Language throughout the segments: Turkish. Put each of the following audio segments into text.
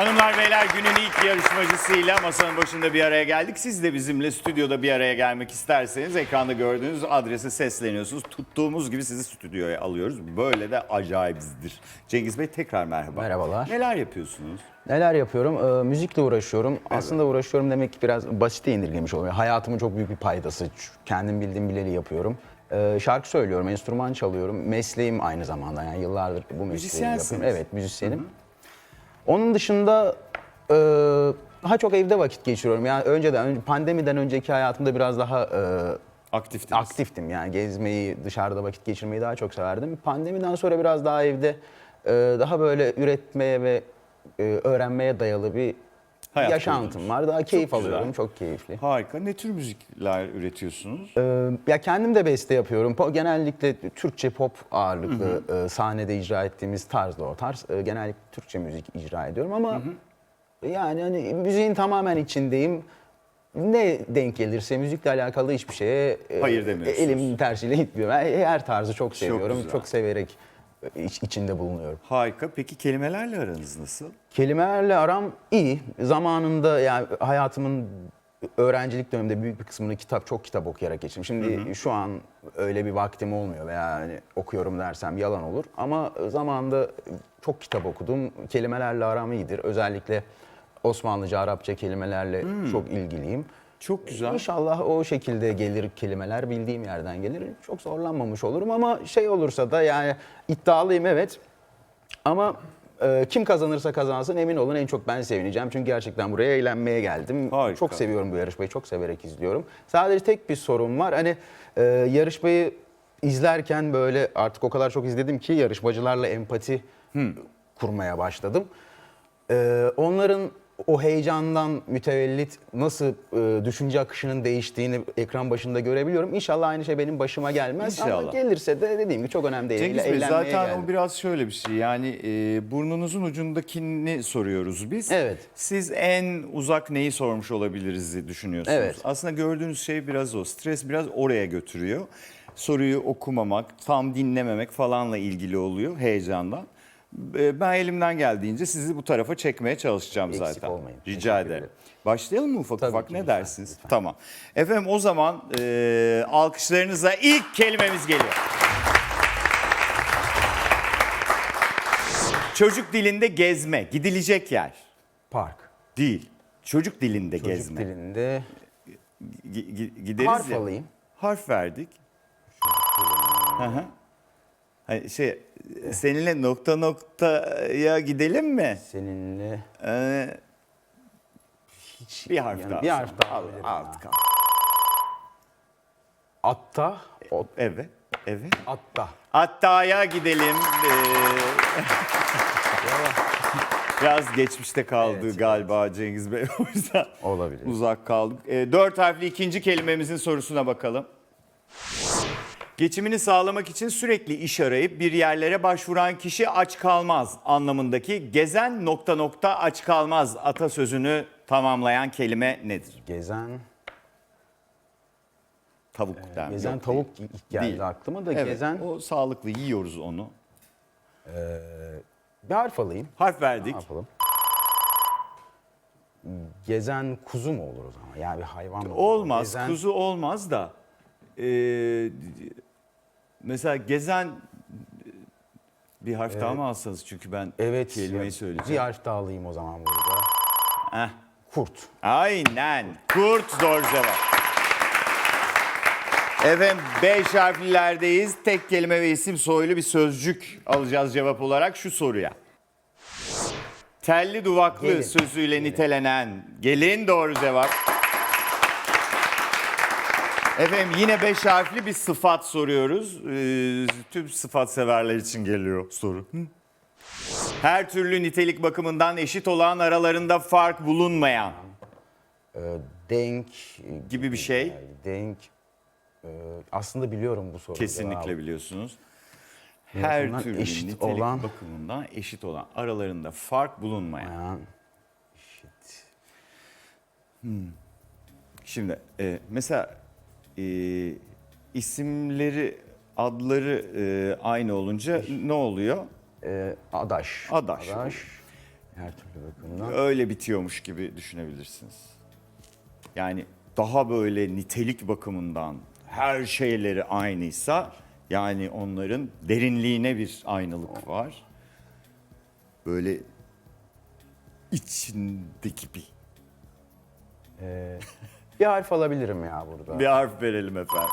Hanımlar beyler günün ilk yarışmacısıyla masanın başında bir araya geldik. Siz de bizimle stüdyoda bir araya gelmek isterseniz ekranda gördüğünüz adrese sesleniyorsunuz. Tuttuğumuz gibi sizi stüdyoya alıyoruz. Böyle de acayipizdir. Cengiz Bey tekrar merhaba. Merhabalar. Neler yapıyorsunuz? Neler yapıyorum? Ee, müzikle uğraşıyorum. Aslında uğraşıyorum demek biraz basite indirgemiş oluyor. Hayatımın çok büyük bir paydası. Kendim bildiğim bileli yapıyorum. Ee, şarkı söylüyorum, enstrüman çalıyorum. Mesleğim aynı zamanda yani yıllardır bu mesleği yapıyorum. Evet, müzisyenim. Onun dışında e, daha çok evde vakit geçiriyorum. Yani önceden, önce- pandemiden önceki hayatımda biraz daha e, Aktiftiniz. aktiftim. Yani gezmeyi, dışarıda vakit geçirmeyi daha çok severdim. Pandemiden sonra biraz daha evde e, daha böyle üretmeye ve e, öğrenmeye dayalı bir Hayat yaşantım var. Daha keyif güzel. alıyorum. Çok keyifli. Harika. Ne tür müzikler üretiyorsunuz? Ee, ya kendim de beste yapıyorum. Po- Genellikle Türkçe pop ağırlıklı e, sahnede icra ettiğimiz tarz da o tarz. E, genellikle Türkçe müzik icra ediyorum ama yani hani müziğin tamamen içindeyim. Ne denk gelirse müzikle alakalı hiçbir şeye e, Hayır demiyorsunuz. Elimin tersiyle gitmiyorum. Her, her tarzı çok seviyorum. güzel. Çok, severek iç- içinde bulunuyorum. Harika. Peki kelimelerle aranız nasıl? Kelimelerle aram iyi. Zamanında yani hayatımın öğrencilik döneminde büyük bir kısmını kitap çok kitap okuyarak geçirdim. Şimdi şu an öyle bir vaktim olmuyor veya hani okuyorum dersem yalan olur. Ama zamanında çok kitap okudum. Kelimelerle aram iyidir. Özellikle Osmanlıca, Arapça kelimelerle çok ilgiliyim. Çok güzel. İnşallah o şekilde gelir kelimeler bildiğim yerden gelir. Çok zorlanmamış olurum ama şey olursa da yani iddialıyım evet. Ama e, kim kazanırsa kazansın emin olun en çok ben sevineceğim. Çünkü gerçekten buraya eğlenmeye geldim. Harika. Çok seviyorum bu yarışmayı, çok severek izliyorum. Sadece tek bir sorun var. Hani e, yarışmayı izlerken böyle artık o kadar çok izledim ki yarışmacılarla empati kurmaya başladım. E, onların o heyecandan mütevellit nasıl e, düşünce akışının değiştiğini ekran başında görebiliyorum. İnşallah aynı şey benim başıma gelmez ama İnşallah. gelirse de dediğim gibi çok önemli değil. Cengiz Bey zaten geldim. o biraz şöyle bir şey yani e, burnunuzun ucundakini soruyoruz biz. Evet. Siz en uzak neyi sormuş olabiliriz düşünüyorsunuz. Evet. Aslında gördüğünüz şey biraz o. Stres biraz oraya götürüyor. Soruyu okumamak, tam dinlememek falanla ilgili oluyor heyecandan. E, Ben elimden geldiğince sizi bu tarafa çekmeye çalışacağım Eksik zaten. olmayın. Rica ederim. Başlayalım mı ufak Tabii ufak ki, ne lütfen, dersiniz? lütfen. Tamam. Efendim o zaman e, alkışlarınızla ilk kelimemiz geliyor. Çocuk dilinde gezme, gidilecek yer Park. değil. Çocuk dilinde Çocuk gezme. dilinde Gi- gi- gideriz harf ya. alayım. Harf verdik. Hı hı. Hani şey seninle nokta noktaya gidelim mi? Seninle Ee, hiç bir harf yani daha. bir harf daha Al, ha. aldık. Atta, o, Evet. Evet. atta. Hatta'ya gidelim. Ee, Biraz geçmişte kaldı Evet, galiba Cengiz Bey. O yüzden Olabilir. uzak kaldık. Ee, dört harfli ikinci kelimemizin sorusuna bakalım. Geçimini sağlamak için sürekli iş arayıp bir yerlere başvuran kişi aç kalmaz anlamındaki gezen nokta nokta aç kalmaz atasözünü tamamlayan kelime nedir? Gezen, Tavuk der. gezen Yok, tavuk değil. ilk geldi Değil. aklıma da Evet, gezen o sağlıklı yiyoruz onu. bir harf alayım. Harf Ne verdik. yapalım? Gezen kuzu mu olur o zaman? Yani bir hayvan mı? olur? Olmaz, Gezen, kuzu olmaz da. Ee, mesela gezen bir harf daha mı alsanız çünkü ben Evet. kelimeyi Bir söyleyeceğim. harf daha alayım o zaman burada. Heh. Kurt. Aynen. Kurt doğru cevap. Efendim 5 harflilerdeyiz. Tek kelime ve isim soylu bir sözcük alacağız cevap olarak şu soruya. Telli duvaklı Gelin. sözüyle nitelenen gelin doğru cevap. Efendim yine 5 harfli bir sıfat soruyoruz. Ee, tüm sıfat severler için geliyor soru. Hı. Her türlü nitelik bakımından eşit olan aralarında fark bulunmayan. Ee, denk Gibi bir şey. Yani denk. Ee, aslında biliyorum bu soruyu. Kesinlikle biliyorsunuz. Her türlü eşit nitelik olan- bakımından eşit olan, aralarında fark bulunmayan. Yani, eşit. Şimdi e, mesela e, isimleri, adları e, aynı olunca ne oluyor? Ee, adaş. Adaş. Adaş. Her türlü bakımdan. öyle bitiyormuş gibi düşünebilirsiniz. Yani daha böyle nitelik bakımından her şeyleri aynıysa yani onların derinliğine bir aynılık var. Böyle içindeki bir, Bir harf alabilirim ya burada. bir harf verelim efendim.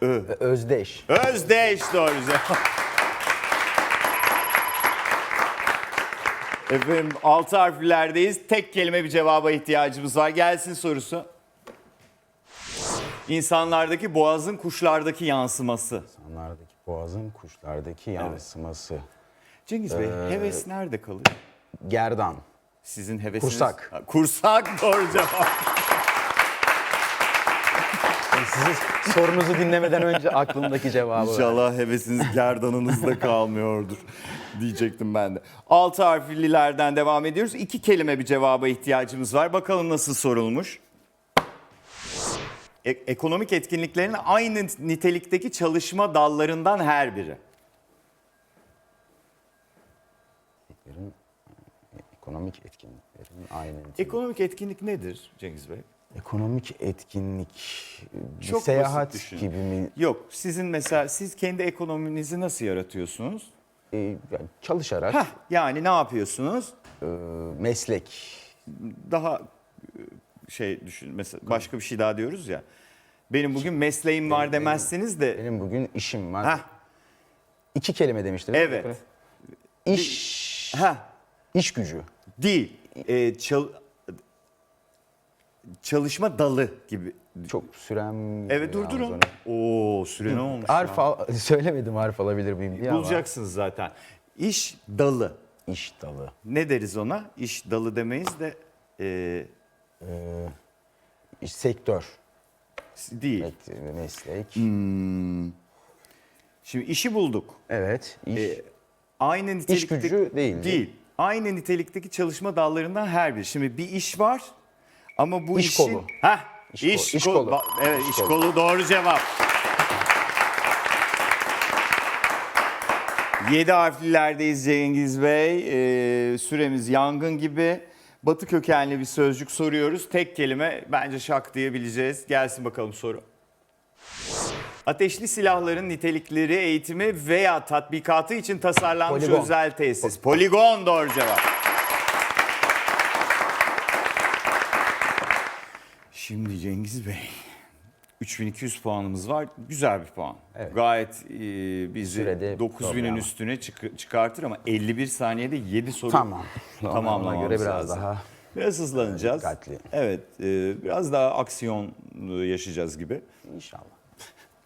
Ö- Özdeş. Özdeş doğru cevap. Efendim altı harflerdeyiz. Tek kelime bir cevaba ihtiyacımız var. Gelsin sorusu. İnsanlardaki boğazın kuşlardaki yansıması. İnsanlardaki boğazın kuşlardaki yansıması. Cengiz Bey heves nerede kalır? Gerdan. Sizin hevesiniz... Kursak. Ha, Kursak doğru cevap. Sizin sorunuzu dinlemeden önce aklımdaki cevabı ver. İnşallah hevesiniz gerdanınızda kalmıyordur diyecektim ben de. Altı harflilerden devam ediyoruz. İki kelime bir cevaba ihtiyacımız var. Bakalım nasıl sorulmuş. E- ekonomik etkinliklerin aynı nitelikteki çalışma dallarından her biri. Ekonomik etkinliklerin aynı. Ekonomik etkinlik nedir Cengiz Bey? Ekonomik etkinlik bir Çok seyahat basit düşünün. gibi mi? Yok, sizin mesela siz kendi ekonominizi nasıl yaratıyorsunuz? Ee, yani çalışarak Heh, yani ne yapıyorsunuz? e, meslek. daha e, şey düşün mesela başka bir şey daha diyoruz ya. Benim bugün mesleğim var demezsiniz de Benim bugün işim var. ha İki kelime demiştim. değil mi? evet. İş, Ha iş gücü. değil. Ee, çal- çalışma dalı gibi. Çok sürem. Evet durdurun. Oo süre ne olmuş? Harf al- söylemedim harf alabilir miyim diye ama Bulacaksınız zaten. İş dalı. iş dalı. Ne deriz ona? İş dalı demeyiz de e, İş, sektör. değil. Met- Meslek. Şimdi işi bulduk. Evet. iş. E, aynı nitelikteki... gücü değil. Değil. Aynı nitelikteki çalışma dallarından her biri. Şimdi bir iş var ama bu İş işin... kolu. Heh, İş iş, kolu. İş kolu. Evet İş iş kolu. kolu doğru cevap. 7 harflilerdeyiz Cengiz Bey. Ee, süremiz yangın gibi. Batı kökenli bir sözcük soruyoruz. Tek kelime bence şak diyebileceğiz. Gelsin bakalım soru. Ateşli silahların nitelikleri, eğitimi veya tatbikatı için tasarlanmış Poligon. özel tesis. Poligon doğru cevap. Şimdi Cengiz Bey, 3200 puanımız var. Güzel bir puan. Evet. Gayet e, bizi Sürede 9000'in problem. üstüne çık- çıkartır ama 51 saniyede 7 soru Tamam. tamamlamamız göre biraz lazım. daha Biraz hızlanacağız. Dikkatli. Evet, e, biraz daha aksiyon e, yaşayacağız gibi. inşallah.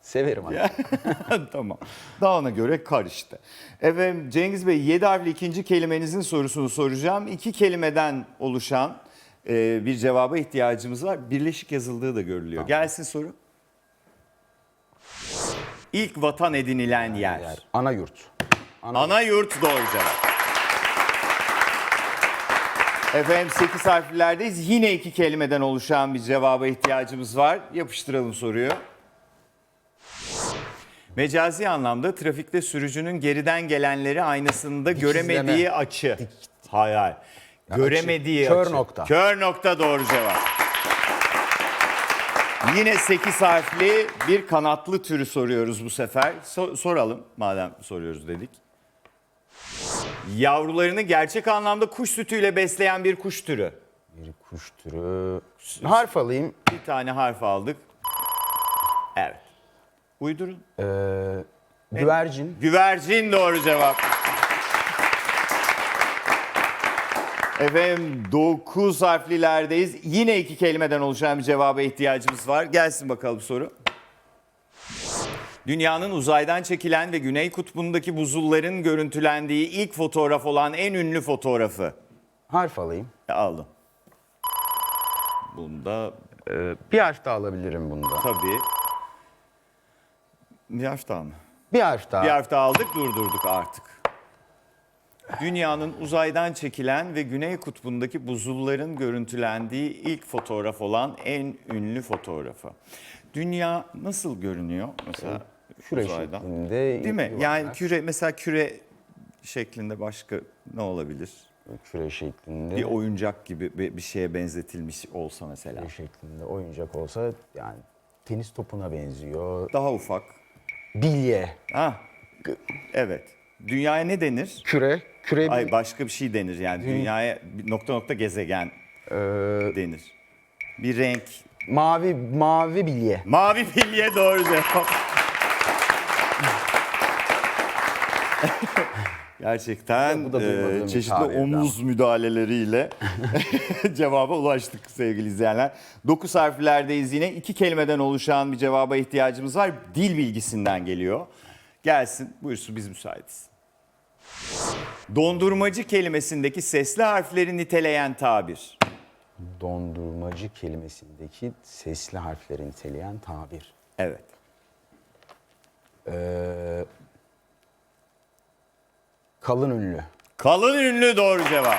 Severim abi. tamam. Daha ona göre karıştı. Efendim Cengiz Bey 7 harfli ikinci kelimenizin sorusunu soracağım. İki kelimeden oluşan e, bir cevaba ihtiyacımız var. Birleşik yazıldığı da görülüyor. Gelsin soru. İlk vatan edinilen yer. Yer. Ana yurt. Ana, Ana yurt doğru cevap. Efendim 8 harflerdeyiz. Yine iki kelimeden oluşan bir cevaba ihtiyacımız var. Yapıştıralım soruyu. Mecazi anlamda trafikte sürücünün geriden gelenleri aynasında göremediği açı. Hayır hayır. Göremediği Kör açı. nokta. Kör nokta doğru cevap. Yine 8 harfli bir kanatlı türü soruyoruz bu sefer. So- soralım madem soruyoruz dedik. Yavrularını gerçek anlamda kuş sütüyle besleyen bir kuş türü. bir kuş türü. Harf alayım. Bir tane harf aldık. Evet. Uydurun. Ee, güvercin. Güvercin doğru cevap. Efendim 9 harflilerdeyiz. Yine iki kelimeden oluşan bir cevaba ihtiyacımız var. Gelsin bakalım soru. Dünyanın uzaydan çekilen ve Güney Kutbu'ndaki buzulların görüntülendiği ilk fotoğraf olan en ünlü fotoğrafı. Harf alayım. Aldım. Bunda Ee, bir harf daha alabilirim bunda. tabii. Bir harf daha mı? Bir harf daha. Bir harf daha aldık durdurduk artık. Dünyanın uzaydan çekilen ve Güney Kutbu'ndaki buzulların görüntülendiği ilk fotoğraf olan en ünlü fotoğrafı. Dünya nasıl görünüyor mesela Küre uzaydan? şeklinde. Değil mi? yuvarlak. Yani küre mesela küre şeklinde başka ne olabilir? Küre şeklinde. Bir oyuncak gibi bir bir şeye benzetilmiş olsa mesela. küre şeklinde oyuncak olsa yani tenis topuna benziyor. Daha ufak. Bilye. Ha. Evet. Dünyaya ne denir? Küre. Küre Ay başka bir şey denir yani. Dünyaya bir nokta nokta gezegen Ee, denir. Bir renk. mavi mavi bilye. Mavi bilye doğru cevap. Gerçekten Bu da duymadığım e, bir çeşitli tabirdi omuz müdahaleleriyle cevaba ulaştık sevgili izleyenler. Dokuz harflerdeyiz yine. iki kelimeden oluşan bir cevaba ihtiyacımız var. Dil bilgisinden geliyor. Gelsin buyursun biz müsaitiz. Dondurmacı kelimesindeki sesli harfleri niteleyen tabir. Dondurmacı kelimesindeki sesli harfleri niteleyen tabir. Evet. Ee, kalın ünlü. Kalın ünlü doğru cevap.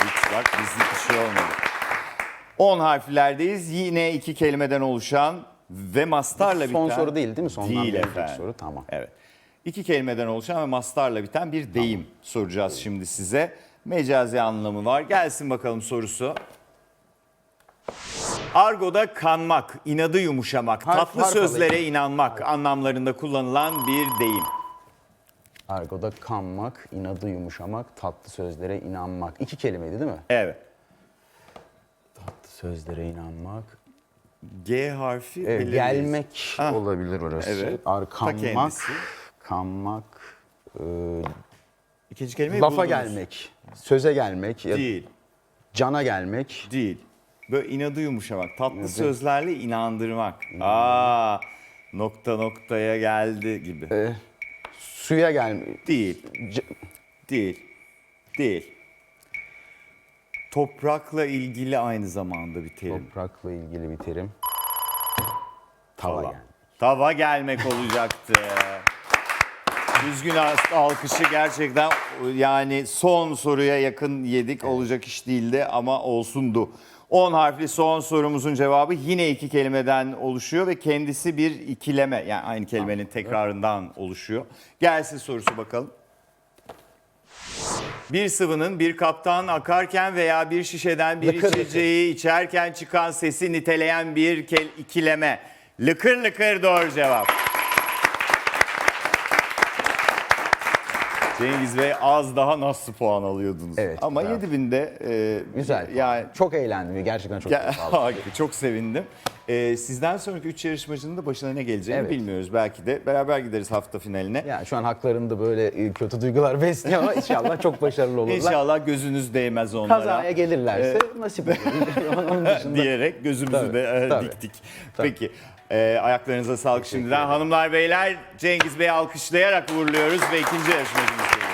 Hiç bak bizlik bir şey olmadı. 10 harflerdeyiz. Yine iki kelimeden oluşan ve mastarla biten... Son soru değil değil mi? Sondan Değil bir önceki efendim. soru tamam. Evet. İki kelimeden oluşan ve mastarla biten bir deyim soracağız şimdi size. Mecazi anlamı var. Gelsin bakalım sorusu. Argo'da kanmak, inadı yumuşamak, Harf- tatlı harf sözlere alayım. inanmak anlamlarında kullanılan bir deyim. Argo'da kanmak, inadı yumuşamak, tatlı sözlere inanmak. İki kelimeydi değil mi? Evet. Tatlı sözlere inanmak. G harfi Evet, belirleyici. gelmek Ha. olabilir orası. Evet. Ta kanmak, kendisi. Kanmak, e, İkinci kelimeyi lafa buldunuz. gelmek, söze gelmek, ya Değil, cana gelmek. değil. Böyle inadı yumuşamak, tatlı sözlerle inandırmak. Aa, nokta noktaya geldi gibi. E, suya gelmek. Değil, değil, değil. Toprakla ilgili aynı zamanda bir terim. toprakla ilgili bir terim. Tava, Tava. gelmek. Tava gelmek olacaktı. Düzgün al- alkışı gerçekten yani son soruya yakın yedik. Olacak iş değildi ama olsundu. 10 harfli son sorumuzun cevabı yine iki kelimeden oluşuyor ve kendisi bir ikileme. Yani aynı kelimenin tekrarından oluşuyor. Gelsin sorusu bakalım. Bir sıvının bir kaptan akarken veya bir şişeden bir lıkır. içeceği içerken çıkan sesi niteleyen bir kel- ikileme. Lıkır lıkır doğru cevap. Cengiz Bey az daha nasıl puan alıyordunuz? Evet, Ama bravo. 7000'de e, Güzel. Yani Çok eğlendim. Gerçekten çok Ya, keyif aldım. çok sevindim. Ee, sizden sonraki 3 yarışmacının da başına ne geleceğini Evet. bilmiyoruz. Belki de beraber gideriz hafta finaline. Yani şu an haklarında böyle e, kötü duygular besliyor ama inşallah çok başarılı olurlar. İnşallah gözünüz değmez onlara. Kazaya gelirlerse nasip olur. Onun dışında diyerek gözümüzü Tabii, de e, tabii. diktik. Peki. e, ayaklarınıza sağlık şimdiden. Hanımlar beyler Cengiz Bey'i alkışlayarak uğurluyoruz ve ikinci yarışmacımız geliyor.